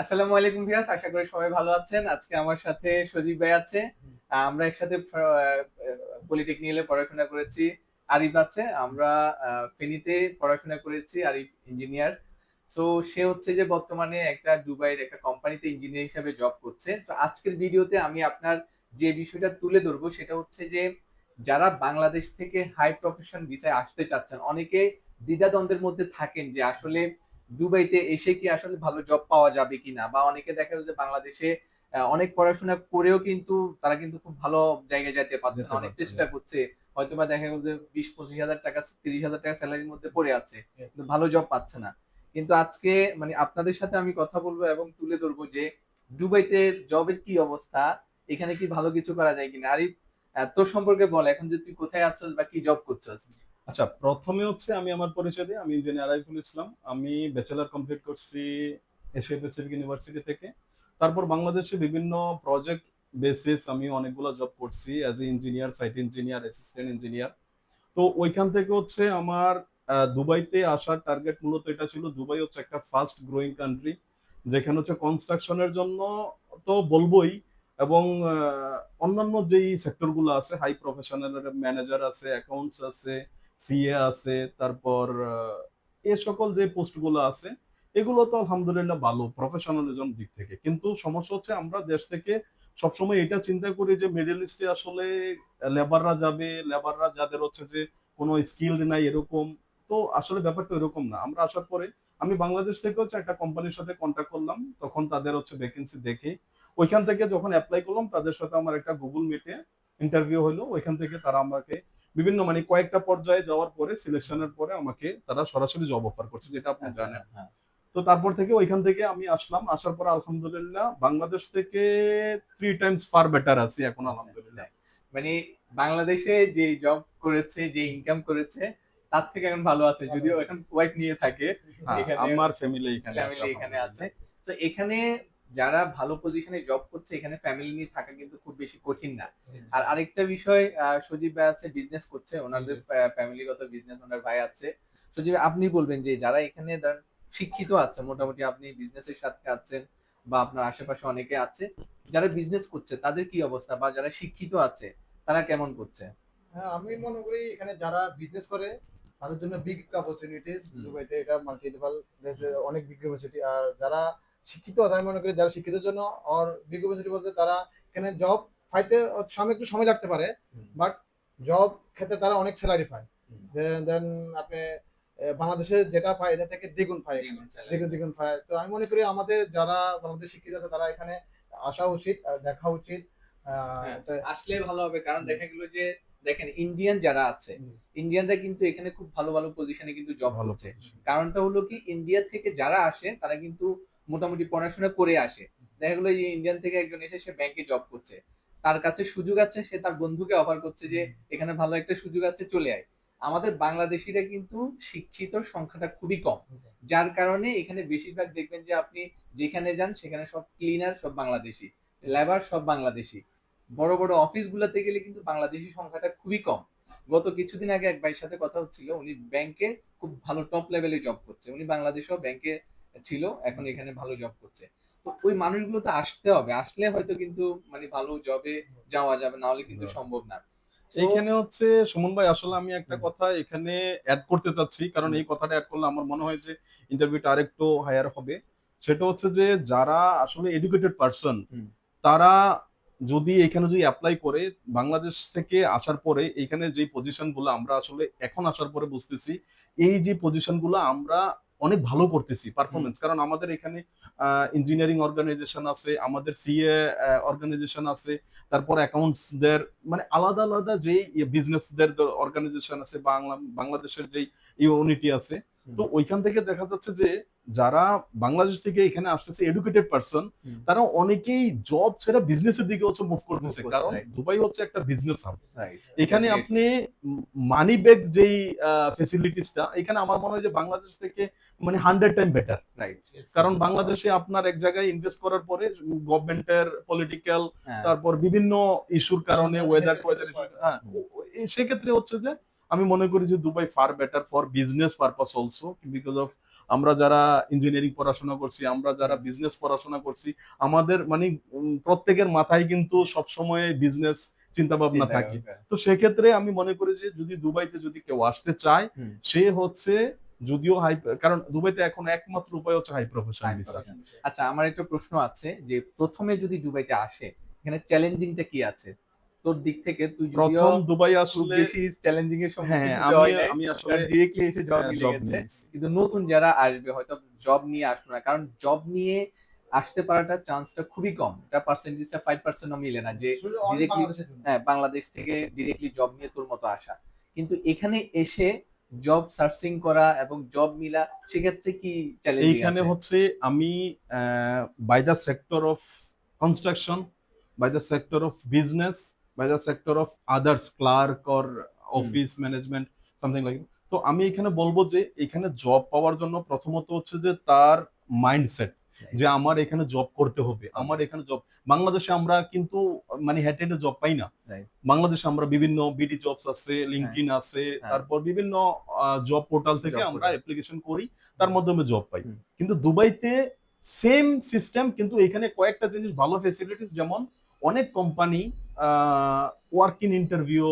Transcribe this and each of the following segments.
আসসালামু আলাইকুম ভিয়াস আশা করি সবাই ভালো আছেন। আজকে আমার সাথে সজীব ভাই আছে। আমরা একসাথে পলিটেকনিক্যালে পড়াশোনা করেছি। আরিফ আছে আমরা ফেনীতে পড়াশোনা করেছি আরিফ ইঞ্জিনিয়ার সো সে হচ্ছে যে বর্তমানে একটা দুবাইয়ের একটা কোম্পানিতে ইঞ্জিনিয়ার হিসেবে জব করছে। তো আজকের ভিডিওতে আমি আপনার যে বিষয়টা তুলে ধরবো সেটা হচ্ছে যে যারা বাংলাদেশ থেকে হাই প্রফেশন ভিসায় আসতে চাচ্ছেন অনেকে দ্বিধাদ্বন্দ্বের মধ্যে থাকেন যে আসলে দুবাইতে এসে কি আসলে ভালো জব পাওয়া যাবে কিনা? বা অনেকে দেখা যায় যে বাংলাদেশে অনেক পড়াশোনা করেও কিন্তু তারা কিন্তু খুব ভালো জায়গায় যেতে পারছে না অনেক চেষ্টা করছে। হয়তো বা দেখা গেল যে বিশ পঁচিশ হাজার টাকা তিরিশ হাজার টাকা স্যালারির মধ্যে পড়ে আছে কিন্তু ভালো জব পাচ্ছে না। কিন্তু আজকে মানে আপনাদের সাথে আমি কথা বলব এবং তুলে ধরবো যে দুবাইতে জবের কি অবস্থা এখানে কি ভালো কিছু করা যায় কিনা? আরিফ তোর সম্পর্কে বল এখন যে তুই কোথায় আছিস বা কি জব করছিস? আচ্ছা প্রথমে হচ্ছে আমি আমার পরিচয় দিই, আমি ইঞ্জিনিয়ার আরিফুল ইসলাম। আমি ব্যাচেলার কমপ্লিট করছি এশিয়া প্যাসিফিক ইউনিভার্সিটি থেকে। তারপর বাংলাদেশে বিভিন্ন প্রজেক্ট বেসিস আমি অনেকগুলো জব করছি as a engineer site engineer assistant engineer তো ওইখান থেকে হচ্ছে আমার দুবাইতে আসার টার্গেট মূলত এটা ছিল, দুবাই হচ্ছে একটা ফাস্ট গ্রোয়িং কান্ট্রি যেখানে হচ্ছে কনস্ট্রাকশনের জন্য তো বলবোই এবং অন্যান্য যেই সেক্টরগুলো আছে হাই প্রফেশনাল ম্যানেজার আছে অ্যাকাউন্টস আছে সিএ আছে, তারপর এ সকল যে পোস্টগুলো আছে, এগুলো তো আলহামদুলিল্লাহ ভালো প্রফেশনালিজম দিক থেকে। কিন্তু সমস্যা হচ্ছে আমরা দেশ থেকে সবসময় এটা চিন্তা করি যে মিডল ইস্টে আসলে লেবাররা যাবে লেবাররা যাদের হচ্ছে যে কোনো স্কিল নাই এরকম, তো আসলে ব্যাপারটা এরকম না। আমরা আসার পরে আমি বাংলাদেশ থেকে হচ্ছে একটা কোম্পানির সাথে কন্ট্যাক্ট করলাম, তখন তাদের হচ্ছে ভ্যাকেন্সি দেখে। ওইখান থেকে যখন অ্যাপ্লাই করলাম, তাদের সাথে আমার একটা গুগল মিটে ইন্টারভিউ হলো, ওইখান থেকে তারা আমাকে বিভিন্ন মানে কয়েকটা পর্যায়ে যাওয়ার পরে সিলেকশনের পরে আমাকে তারা সরাসরি জব অফার করছে যেটা আপনি আচ্ছা, জানেন। হ্যাঁ। তো তারপর থেকে ওইখান থেকে আমি আসলাম আসার পর আলহামদুলিল্লাহ বাংলাদেশ থেকে থ্রি টাইমস ফার বেটার আছি এখন আলহামদুলিল্লাহ। মানে বাংলাদেশে যে জব করেছে যে ইনকাম করেছে তার থেকে এখন ভালো আছে যদিও এখন ওয়াইফ নিয়ে থাকে। হ্যাঁ, আমার ফ্যামিলি এখানে ফ্যামিলি এখানে আছে। তো এখানে যারা ভালো পজিশনে জব করছে এখানে ফ্যামিলি নিয়ে থাকা কিন্তু খুব বেশি কঠিন না। আর আরেকটা বিষয় সজীব ভাই আছে বিজনেস করছে ওনাদের ফ্যামিলিগত বিজনেস ওনার ভাই আছে। সজীব আপনি বলবেন যে যারা এখানে শিক্ষিত আছে মোটামুটি আপনি বিজনেসের সাথে আছেন বা আপনার আশেপাশে অনেকে আছে যারা বিজনেস করছে তাদের কি অবস্থা? বা যারা শিক্ষিত আছে তারা কেমন করছে? হ্যাঁ আমি মনে করি এখানে যারা বিজনেস করে তাদের জন্য বিগ অপরচুনিটিস। দুবাইতে এটা মাল্টি লেভেল অনেক বিগ অপরচুনিটি আর যারা শিক্ষিত আমি মনে করি যারা শিক্ষিতের জন্য আর অপরচুনিটি বলতে তারা এখানে জব পাইতে সময় একটু সময় লাগতে পারে বাট জব ক্ষেত্রে তারা অনেক স্যালারি পায়। দেন আপনি বাংলাদেশে যেটা পায় এটা থেকে দ্বিগুণ পায় দ্বিগুণ দ্বিগুণ পায়। তো আমি মনে করি আমাদের যারা বাংলাদেশ শিক্ষিত আছে তারা এখানে আসা উচিত দেখা উচিত হ্যাঁ, আসলে ভালো হবে কারণ দেখা গেল যে দেখেন ইন্ডিয়ান যারা আছে। ইন্ডিয়ানরা কিন্তু এখানে খুব ভালো ভালো পজিশনে কিন্তু জব ভালো করছে। কারণটা হলো কি ইন্ডিয়া থেকে যারা আসে তারা কিন্তু মোটামুটি পড়াশোনা করে আসে। দেখা গেলো যে ইন্ডিয়ান থেকে একজন এসে সে ব্যাংকে জব করছে। তার কাছে সুযোগ আছে সে তার বন্ধুকে অফার করছে যে এখানে ভালো একটা সুযোগ আছে চলে আয়। আমাদের বাংলাদেশিরা কিন্তু শিক্ষিত সংখ্যাটা খুবই কম। যার কারণে এখানে বেশিরভাগ দেখবেন যে আপনি যেখানে যান সেখানে সব ক্লিনার সব বাংলাদেশি। লেবার সব বাংলাদেশি। বড় বড় অফিস গুলাতে গেলে কিন্তু বাংলাদেশি সংখ্যাটা খুবই কম। গত কিছুদিন আগে এক ভাইয়ের সাথে কথা হচ্ছিল উনি ব্যাংকে খুব ভালো টপ লেভেলে জব করছে। উনি বাংলাদেশেও ব্যাংকে ছিল এখন এখানে ভালো জব করছে। তো ওই মানুষগুলো তো আসতে হবে। আসলে হয়তো কিন্তু মানে ভালো জবে যাওয়া যাবে না হলে কিন্তু সম্ভব না। এইখানে হচ্ছে সুমন ভাই আসলে আমি একটা কথা এখানে অ্যাড করতে চাচ্ছি। কারণ এই কথাটা অ্যাড করলে আমার মনে হয় যে ইন্টারভিউটা আরেকটু হায়ার হবে। সেটা হচ্ছে যে যারা আসলে এডুকেটেড পারসন তারা যদি এখানে যদি অ্যাপ্লাই করে বাংলাদেশ থেকে আসার পরে এখানে যে পজিশনগুলো আমরা আসলে এখন আসার পরে বুঝতেছি এই যে পজিশনগুলো আমরা অনেক ভালো করতেছি পারফরমেন্স কারণ আমাদের এখানে ইঞ্জিনিয়ারিং অর্গানাইজেশন আছে আমাদের সিএ অর্গানাইজেশন আছে তারপর অ্যাকাউন্টস দের মানে আলাদা আলাদা যেই বিজনেস দের অর্গানাইজেশন আছে বাংলা বাংলাদেশের যেই ইউনিটি আছে তো ওইখান থেকে দেখা যাচ্ছে যে যারা বাংলাদেশ থেকে এখানে আসতেছে এডুকেটেড পারসন। তারা অনেকেই জব ছেড়ে বিজনেসের দিকে হচ্ছে মুভ করতেছে কারণ দুবাই হচ্ছে একটা বিজনেস হাব এখানে আপনি মানি ব্যাক যেই ফেসিলিটিসটা এখানে আমার মনে হয় যে বাংলাদেশ থেকে মানে হান্ড্রেড টাইম বেটার. কারণ বাংলাদেশে আপনার এক জায়গায় ইনভেস্ট করার পরে গভর্নমেন্টের পলিটিক্যাল। তারপর বিভিন্ন ইস্যুর কারণে ওয়েদার ওয়েদার হ্যাঁ এ- সেক্ষেত্রে হচ্ছে যে আমি মনে করি যে Dubai far better for business purpose also because of আমরা যারা ইঞ্জিনিয়ারিং পড়াশোনা করছি আমরা যারা বিজনেস পড়াশোনা করছি আমাদের মানে প্রত্যেকের মাথায় কিন্তু সবসময় বিজনেস চিন্তা ভাবনা থাকে। তো সেক্ষেত্রে আমি মনে করি যে যদি দুবাইতে যদি কেউ আসতে চায় সে হচ্ছে যদিও হাই কারণ দুবাইতে এখন একমাত্র উপায় হচ্ছে হাই প্রফেশনাল ভিসা আচ্ছা আমার একটা প্রশ্ন আছে যে প্রথমে যদি দুবাইতে আসে এখানে চ্যালেঞ্জিংটা কি আছে? তোর দিক থেকে তুই প্রথম দুবাই আসলে বেশি চ্যালেঞ্জিং এর সম্মুখীন হ্যাঁ আমি আমি আসলে ডিরেক্টলি এসে জব হ্যাঁ, গেছে। কিন্তু নতুন যারা আসবে হয়তো জব নিয়ে আসলো না। কারণ জব নিয়ে আসতে পারাটা চান্সটা খুবই কম। এটা পার্সেন্টেজটা ফাইভ পার্সেন্টও মিলে না যে directly- হ্যাঁ বাংলাদেশ থেকে ডিরেক্টলি জব নিয়ে তোর মতো আসা। কিন্তু এখানে এসে জব সার্চিং করা এবং জব মিলা সেক্ষেত্রে কি চ্যালেঞ্জ এইখানে হচ্ছে আমি by the sector of construction by the sector of business by the sector of others clerk or office management something like তো আমি এখানে বলব যে এখানে জব পাওয়ার জন্য প্রথমত হচ্ছে যে তার মাইন্ডসেট যে আমার এখানে জব করতে হবে আমার এখানে জব বাংলাদেশে আমরা কিন্তু মানে হেঁটে জব পাই না। বাংলাদেশে আমরা বিভিন্ন বিডি জবস আছে লিঙ্কডিন আছে। তারপর বিভিন্ন জব পোর্টাল থেকে আমরা। অ্যাপ্লিকেশন করি তার মাধ্যমে জব পাই। কিন্তু দুবাইতে সেম সিস্টেম কিন্তু এখানে কয়েকটা জিনিস ভালো ফেসিলিটিস যেমন অনেক কোম্পানি ওয়ার্কিং ইন্টারভিউ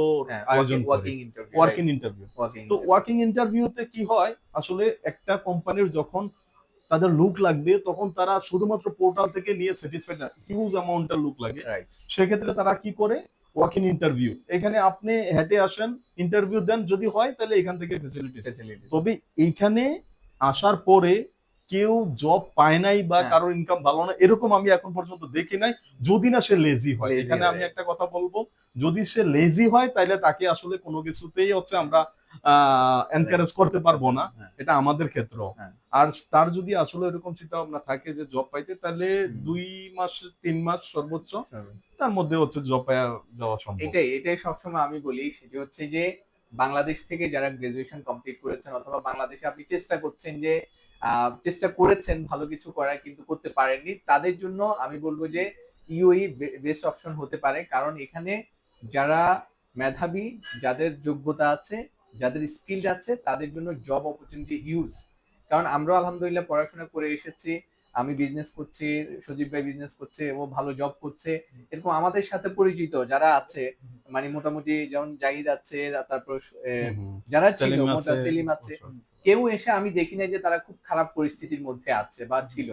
আয়োজন ওয়ার্কিং ইন্টারভিউ ওয়ার্কিং ইন্টারভিউ তো ওয়ার্কিং ইন্টারভিউতে কি হয় আসলে একটা কোম্পানির যখন তাদের লুক লাগবে তখন তারা শুধুমাত্র পোর্টাল থেকে নিয়ে স্যাটিসফাইড না হিউজ অ্যামাউন্টের লুক লাগে। সেক্ষেত্রে তারা কি করে? ওয়ার্কিং ইন্টারভিউ এখানে আপনি হেঁটে আসেন ইন্টারভিউ দেন যদি হয় তাহলে এখান থেকে ফেসিলিটি তবে এইখানে আসার পরে কেউ জব পায় নাই বা হ্যাঁ। কারোর ইনকাম ভালো না এরকম আমি এখন পর্যন্ত দেখি নাই যদি না সে লেজি হয় এখানে আমি একটা কথা বলব যদি সে লেজি হয় তাহলে তাকে আসলে কোনো কিছুতেই হচ্ছে আমরা এনকারেজ করতে পারব না হ্যাঁ। এটা আমাদের ক্ষেত্র হ্যাঁ। আর তার যদি আসলে এরকম চিন্তা ভাবনা থাকে যে জব পাইতে তাহলে দুই মাস তিন মাস সর্বোচ্চ তার মধ্যে হচ্ছে জব পাওয়া যাওয়া সম্ভব এটাই এটাই সবসময় আমি বলি সেটি হচ্ছে যে বাংলাদেশ থেকে যারা গ্রাজুয়েশন কমপ্লিট করেছেন অথবা বাংলাদেশে আপনি চেষ্টা করছেন যে চেষ্টা করেছেন ভালো কিছু করার কিন্তু করতে পারেননি। তাদের জন্য আমি বলব যে ইউই বেস্ট অপশন হতে পারে। কারণ এখানে যারা মেধাবী যাদের যোগ্যতা আছে যাদের স্কিল আছে তাদের জন্য জব অপরচুনিটি হিউজ কারণ আমরাও আলহামদুলিল্লাহ পড়াশোনা করে এসেছি আমি বিজনেস করছি সজীব ভাই বিজনেস করছে ও ভালো জব করছে। এরকম আমাদের সাথে পরিচিত যারা আছে মানে মোটামুটি যেমন জাহিদ আছে তারপর যারা ছিল মোটা সেলিম আছে। কেউ এসে আমি দেখি নাই যে তারা খুব খারাপ পরিস্থিতির মধ্যে আছে বা ছিল।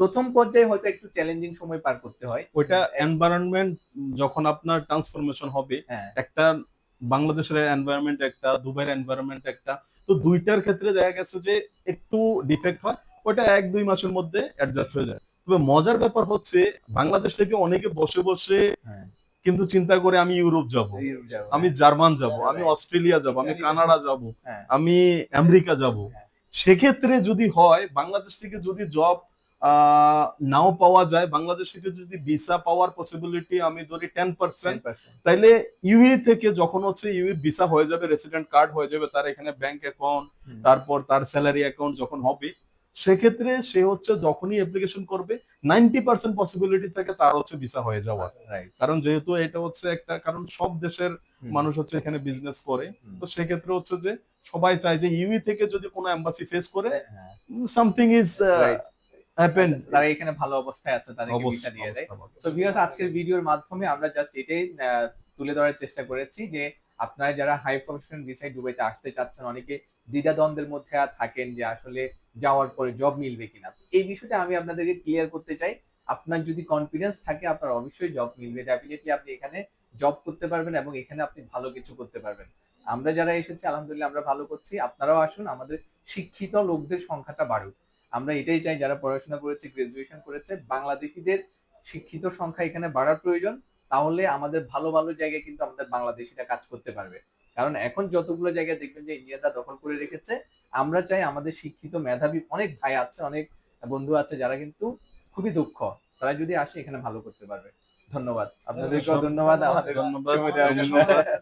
প্রথম পর্যায়ে হয়তো একটু চ্যালেঞ্জিং সময় পার করতে হয়। ওইটা এনভায়রনমেন্ট যখন আপনার ট্রান্সফরমেশন হবে হ্যাঁ। একটা বাংলাদেশের এনভায়রনমেন্ট একটা দুবাইয়ের এনভায়রনমেন্ট একটা তো দুইটার ক্ষেত্রে দেখা গেছে যে একটু ডিফেক্ট হয় ওটা এক দুই মাসের মধ্যে অ্যাডজাস্ট হয়ে যায়। তবে মজার ব্যাপার হচ্ছে বাংলাদেশ থেকে অনেকে বসে বসে হ্যাঁ। কিন্তু চিন্তা করে আমি ইউরোপ যাব আমি হ্যাঁ। জার্মান যাব আমি অস্ট্রেলিয়া যাব আমি কানাডা যাব হ্যাঁ। আমি আমেরিকা যাব হ্যাঁ। সেক্ষেত্রে যদি হয় বাংলাদেশ থেকে যদি জব নাও পাওয়া যায় বাংলাদেশ থেকে যদি ভিসা পাওয়ার পসিবিলিটি আমি ধরি টেন পার্সেন্ট 10% তাইলে ইউএ থেকে যখন হচ্ছে ইউএ ভিসা হয়ে যাবে রেসিডেন্ট কার্ড হয়ে যাবে তার এখানে ব্যাংক অ্যাকাউন্ট তারপর তার স্যালারি অ্যাকাউন্ট যখন হবে সেক্ষেত্রে সে হচ্ছে যখনই অ্যাপ্লিকেশন করবে নাইনটি পার্সেন্ট পসিবিলিটি থাকে তার হচ্ছে ভিসা হয়ে যাওয়ার Right. কারণ যেহেতু এটা হচ্ছে একটা কারণ সব দেশের মানুষ হচ্ছে এখানে বিজনেস করে। তো সেক্ষেত্রে হচ্ছে যে সবাই চায় যে ইউই থেকে যদি কোনো এম্বাসি ফেস করে সামথিং ইজ. হ্যাপেন তারা এখানে ভালো অবস্থায় আছে তাদেরকে ভিসা দিয়ে দেয়। তো ভিউয়ার্স আজকের ভিডিওর মাধ্যমে আমরা জাস্ট এটাই তুলে ধরার চেষ্টা করেছি যে আপনারা যারা হাই প্রফেশনাল ভিসায় দুবাইতে আসতে চাচ্ছেন অনেকে দ্বিধাদ্বন্দ্বের মধ্যে থাকেন যে আসলে যাওয়ার পরে জব মিলবে কিনা। এই বিষয়টা আমি আপনাদেরকে ক্লিয়ার করতে চাই। আপনার যদি কনফিডেন্স থাকে, আপনার অবশ্যই জব মিলবে। ডেফিনেটলি আপনি এখানে জব করতে পারবেন এবং এখানে আপনি ভালো কিছু করতে পারবেন। আমরা যারা এসেছি, আলহামদুলিল্লাহ আমরা ভালো করছি। আপনারাও আসুন, আমাদের শিক্ষিত লোকদের সংখ্যাটা বাড়ুক। আমরা এটাই চাই, যারা পড়াশোনা করেছে গ্রাজুয়েশন করেছে, বাংলাদেশিদের শিক্ষিত সংখ্যা এখানে বাড়ার প্রয়োজন। তাহলে আমাদের ভালো ভালো জায়গায় কিন্তু আমাদের বাংলাদেশিরা কাজ করতে পারবে। কারণ এখন যতগুলো জায়গায় দেখবেন যে ইন্ডিয়ানরা দখল করে রেখেছে আমরা চাই আমাদের শিক্ষিত মেধাবী অনেক ভাই আছে অনেক বন্ধু আছে যারা কিন্তু খুবই দুঃখ তারা যদি আসে এখানে ভালো করতে পারবে। ধন্যবাদ। আপনাদেরকেও ধন্যবাদ আমাদের। ধন্যবাদ।